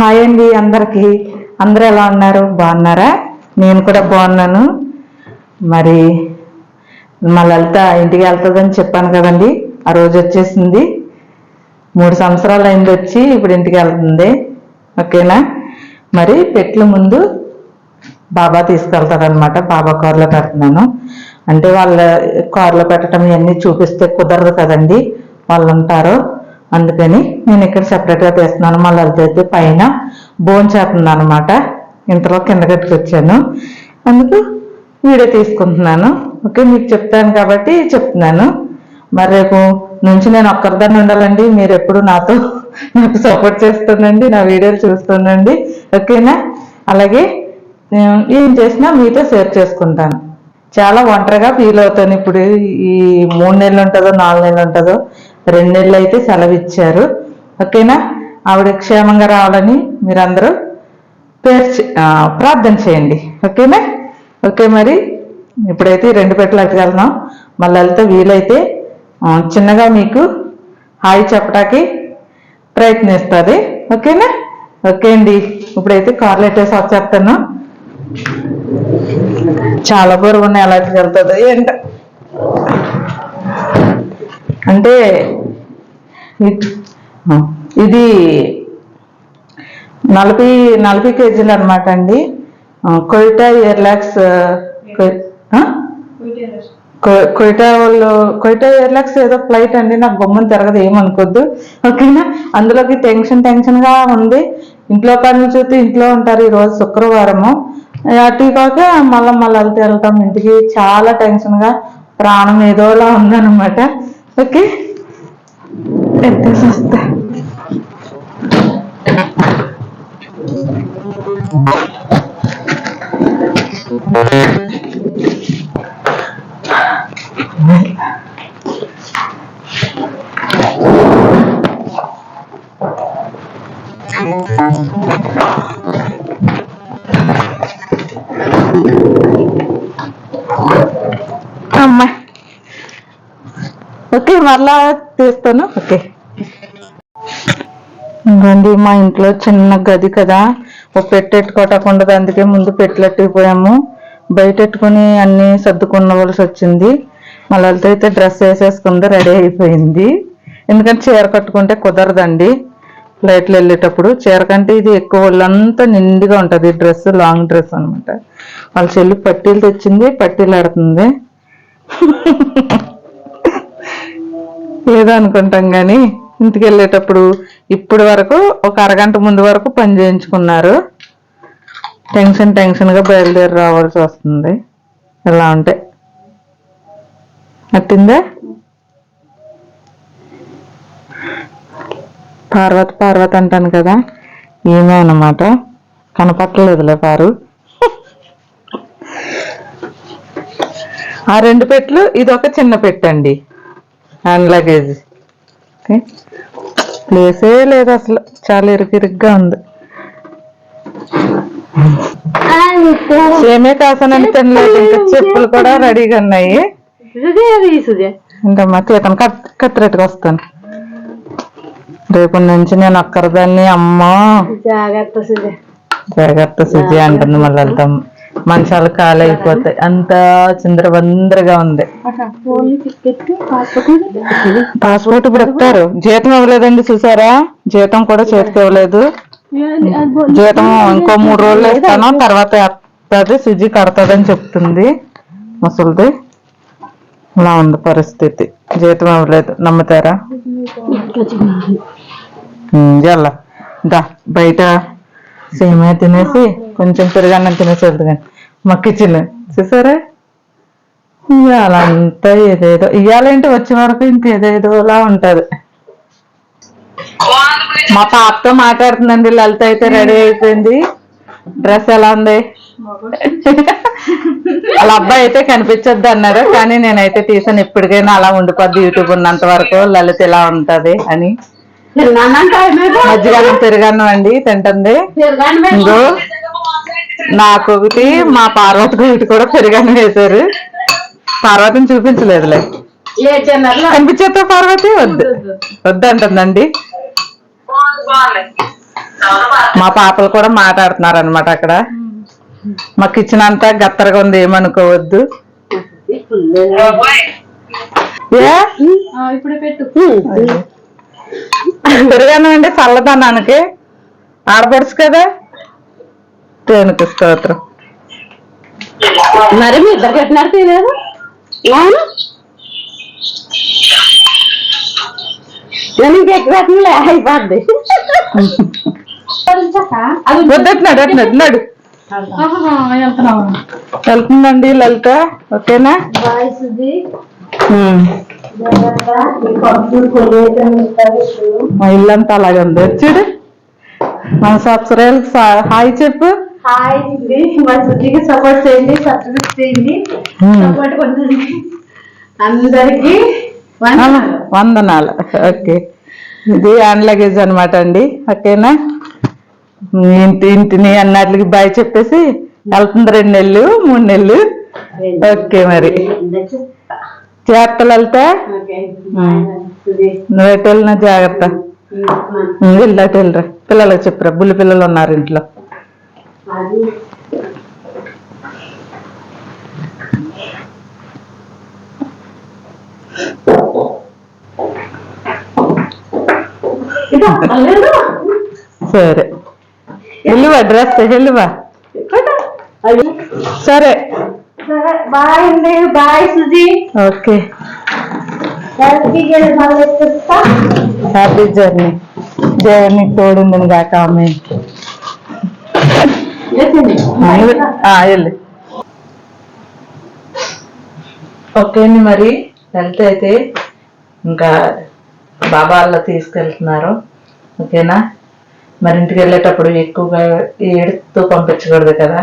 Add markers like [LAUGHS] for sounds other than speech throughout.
Hi అండి అందరికి. అందరూ ఎలా ఉన్నారు? బాగున్నారా? నేను కూడా బాగున్నాను. మరి మా లలిత ఇంటికి వెళ్తుందని చెప్పాను కదండి. ఆ రోజు వచ్చేసింది. మూడు సంవత్సరాలు అయింది వచ్చి ఇప్పుడు ఇంటికి వెళ్తుంది. ఓకేనా? మరి పెట్ల ముందు బాబా తీసుకెళ్తారనమాట బాబా కారులో పెడుతున్నాను. అంటే వాళ్ళ కారులో పెట్టడం ఇవన్నీ చూపిస్తే కుదరదు కదండి. వాళ్ళు ఉంటారు అందుకని నేను ఇక్కడ సెపరేట్గా తీస్తున్నాను. మళ్ళీ లలిత అయితే పైన బోన్ చేస్తుంది అనమాట ఇంతలో కింద కట్టుకొచ్చాను. అందుకు వీడియో తీసుకుంటున్నాను. ఓకే మీకు చెప్తాను కాబట్టి చెప్తున్నాను. మరి రేపు నుంచి నేను ఒక్కరిదాన్ని ఉండాలండి. మీరు ఎప్పుడు నాతో [LAUGHS] నాకు సపోర్ట్ చేస్తుండండి నా వీడియోలు చూస్తుండండి. ఓకేనా? అలాగే ఏం చేసినా మీతో షేర్ చేసుకుంటాను. చాలా ఒంటరిగా ఫీల్ అవుతాను. ఇప్పుడు ఈ మూడు నెలలు ఉంటుందో నాలుగు నెలలు ఉంటుందో రెండు నెలలు అయితే సెలవు ఇచ్చారు ఓకేనా? ఆవిడ క్షేమంగా రావాలని మీరందరూ పేరు ప్రార్థన చేయండి. ఓకేనా? ఓకే మరి. ఇప్పుడైతే రెండు పెట్టలు వెళ్దాం మళ్ళీ వెళ్తే వీలైతే చిన్నగా మీకు హాయ్ చెప్పడానికి ప్రయత్నిస్తుంది. ఓకేనా? ఓకే అండి. ఇప్పుడైతే కార్లు ఎట్టేసి వచ్చేస్తాను చాలా పూర్వం ఎలా వెళ్తుంది ఏంట అంటే ఇది- నలభై నలభై కేజీలు అనమాట అండి. కొయిటా ఎయిర్లాక్స్ కొయిటా వాళ్ళు కొయిటా ఎయిర్లాక్స్ ఏదో ఫ్లైట్ అండి నాకు బొమ్మను తిరగదు ఏమనుకోద్దు. ఓకేనా? అందులోకి టెన్షన్ టెన్షన్గా ఉంది. ఇంట్లో పనులు చూస్తే ఇంట్లో ఉంటారు ఈ రోజు శుక్రవారము అటు కాక మళ్ళా మళ్ళీ వెళ్తే వెళ్తాం. ఇంటికి చాలా టెన్షన్గా ప్రాణం ఏదోలా ఉందన్నమాట. ఓకే? Entonces está. ఓకే మరలా తీస్తాను. ఓకే. ఇంకండి మా ఇంట్లో చిన్న గది కదా. ఓ పెట్టెట్టుకోవటం అందుకే ముందు పెట్టెట్టుకుపోయాము బయటెట్టుకుని అన్ని సర్దుకున్నవలసి వచ్చింది. మళ్ళీ అయితే డ్రెస్ వేసేసుకుంది రెడీ అయిపోయింది. ఎందుకంటే చీర కట్టుకుంటే కుదరదండి. ఫ్లైట్లు వెళ్ళేటప్పుడు చీర కంటే ఇది ఎక్కువ ఒళ్ళంతా నిండుగా ఉంటుంది డ్రెస్ లాంగ్ డ్రెస్ అనమాట వాళ్ళ చెల్లి పట్టీలు తెచ్చింది పట్టీలు ఆడుతుంది. ఏదో అనుకుంటాం కానీ ఇంటికి వెళ్ళేటప్పుడు ఇప్పటి వరకు ఒక అరగంట ముందు వరకు పని చేయించుకున్నారు. టెన్షన్ టెన్షన్గా బయలుదేరి రావాల్సి వస్తుంది. ఇలా ఉంటే. అట్టిందా? పార్వతి పార్వతి అంటాను కదా. ఏమే అన్నమాట. కనపట్టలేదులే పారు. ఆ రెండు పెట్లు ఇది ఒక చిన్న పెట్టండి. Hand luggage okay. ప్లేసే లేదు అసలు. చాలా ఇరుకిరుగ్గా ఉంది. ఏమే కాసానని తినలేదు. ఇంకా చెప్పులు కూడా రెడీగా ఉన్నాయి. ఇంకా మా తీతను కత్ కత్తిరెట్టుకు వస్తాను. రేపు నుంచి నేను ఒక్కరిదాన్ని అమ్మో. జాగ్రత్త సుజే. జాగ్రత్త శుచి అంటుంది మళ్ళీ వెళ్తాం మనుషాలు ఖాళీ అయిపోతాయి అంతా చిందరబందరగా ఉంది. పాస్పోర్ట్ ఇప్పుడు ఇస్తారు. జీతం ఇవ్వలేదండి చూసారా? జీతం కూడా చేతికి ఇవ్వలేదు. జీతం ఇంకో మూడు రోజులు ఇస్తాను తర్వాత వేస్తుంది సుజి కడతాదని చెప్తుంది. ముసలిది ఇలా ఉంది పరిస్థితి. జీతం ఇవ్వలేదు. నమ్ముతారా? జల్ల. దా బయట సేమే తినేసి కొంచెం పెరుగన్నం తినేసి వెళ్తుంది కానీ మా కిచెన్ చూసారా? ఇవాళ అంతా ఏదేదో ఇవాళేంటి వచ్చే వరకు ఇంకేదేదోలా ఉంటది. మా పాపతో మాట్లాడుతుందండి లలిత అయితే రెడీ అయిపోయింది. డ్రెస్ ఎలా ఉంది? వాళ్ళ అబ్బాయి అయితే కనిపించొద్దు అన్నారు కానీ నేనైతే తీసాను. ఎప్పటికైనా అలా ఉండిపోద్ది యూట్యూబ్ ఉన్నంత వరకు లలిత ఇలా ఉంటది అని. మజ్జిగన్నం పెరుగన్నం అండి తింటుంది. ఇంకో నాకు ఒకటి మా పార్వతికి ఒకటి కూడా పెరుగన్నం వేశారు. పార్వతిని చూపించలేదులే. కనిపించేతో పార్వతి వద్దు. వద్దు అంటుందండి మా పాపలు కూడా మాట్లాడుతున్నారు అనమాట అక్కడ. మా కిచెన్ అంతా గత్తరగా ఉంది ఏమనుకోవద్దు. ఏ? ఇప్పుడే పెట్టు. పెరుగాను అండి చల్లదనానికి ఆడపడుచు కదా? తేనుకు స్తోత్రం మరి మీ ఇద్దరు పెట్టినారు తెలియదు అవును నేను ఇంకెక్కువ పెట్టలే అయిపోద్ది. అది వద్దట్నాడు అట్నాడు నడు వెళ్తుందండి లలిత ఓకేనా. మా ఇల్లంతా అలాగే ఉంది. చూడు మన సబ్స్క్రైబ్ హాయ్ చెప్పు. హాయ్ అండి మా సుధీకి సపోర్ట్ చేయండి సబ్స్క్రైబ్ చేయండి. సపోర్ట్ కొట్టండి. అందరికి వందనాలు. ఓకే. ఇది హ్యాండ్ లగేజ్ అనమాట అండి. ఓకేనా? ఇంటి ఇంటిని అన్నట్లకి బాయ్ చెప్పేసి వెళ్తుంది రెండు నెలలు మూడు నెలలు. ఓకే మరి. జాగ్రత్తలు వెళ్తా నువ్వు వెళ్ళినా జాగ్రత్త. ఉమ్, వెళ్ళు అటు వెళ్ళరా. పిల్లలకు చెప్పురా. బుల్లి పిల్లలు ఉన్నారు ఇంట్లో. సరే వెళ్ళివా డ్రెస్ వెళ్ళివా సరే బాయ్ అండి bye Suji okay happy happy journey journey తోడుందని కాక ఆమె వెళ్ళి ఓకే అండి మరి. వెళ్తే అయితే ఇంకా బాబా వాళ్ళ తీసుకెళ్తున్నారు. ఓకేనా? మరి ఇంటికి వెళ్ళేటప్పుడు ఎక్కువగా ఏడుతూ పంపించకూడదు కదా.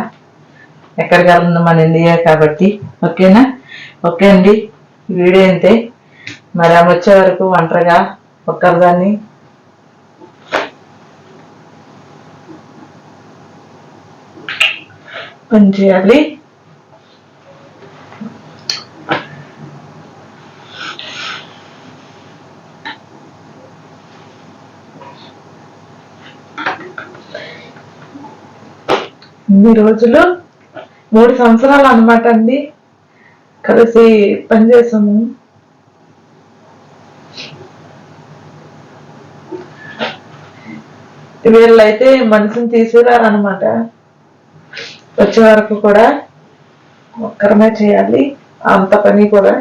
ఎక్కడికి వెళ్తుంది మన ఇండియా కాబట్టి. ఓకేనా? ఓకే అండి. వీడియో అంతే మరి ఆమె వచ్చే వరకు ఒంటరిగా ఒక్కరిదాన్ని పని చేయాలి ఇన్ని రోజులు మూడు సంవత్సరాలు అన్నమాట అండి. కలిసి పనిచేసాము వీళ్ళైతే మనిషిని తీసుకురారనమాట వచ్చే వరకు కూడా ఒక్కరమే చేయాలి. అంత పని కూడా.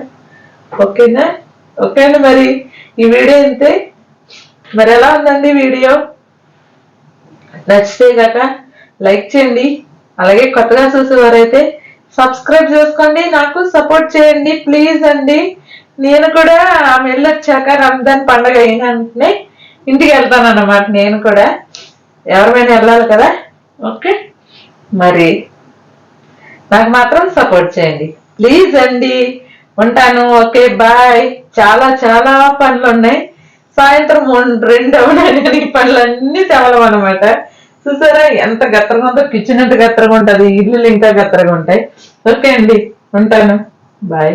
ఓకేనా? ఓకేనా మరి? ఈ వీడియో అంతే మరి ఎలా ఉందండి వీడియో? నచ్చితే గట లైక్ చేయండి. అలాగే కొత్తగా చూసేవారైతే సబ్స్క్రైబ్ చేసుకోండి. నాకు సపోర్ట్ చేయండి ప్లీజ్ అండి. నేను కూడా ఆమె వెళ్ళొచ్చాక రంజాన్ పండగ అయినంటనే ఇంటికి వెళ్తాను అన్నమాట నేను కూడా. ఎవరిమైనా వెళ్ళాలి కదా? ఓకే. మరి నాకు మాత్రం సపోర్ట్ చేయండి. ప్లీజ్ అండి ఉంటాను. ఓకే బాయ్ చాలా చాలా పనులు ఉన్నాయి. సాయంత్రం రెండు అవునాయి పనులన్నీ తెవలం అనమాట చూసారా ఎంత గత్తరగా ఉందో కిచెన్ ఎంత గత్తరగా ఉంటుంది ఇల్లులు ఇంకా గత్తరగా ఉంటాయి. ఓకే అండి ఉంటాను. బాయ్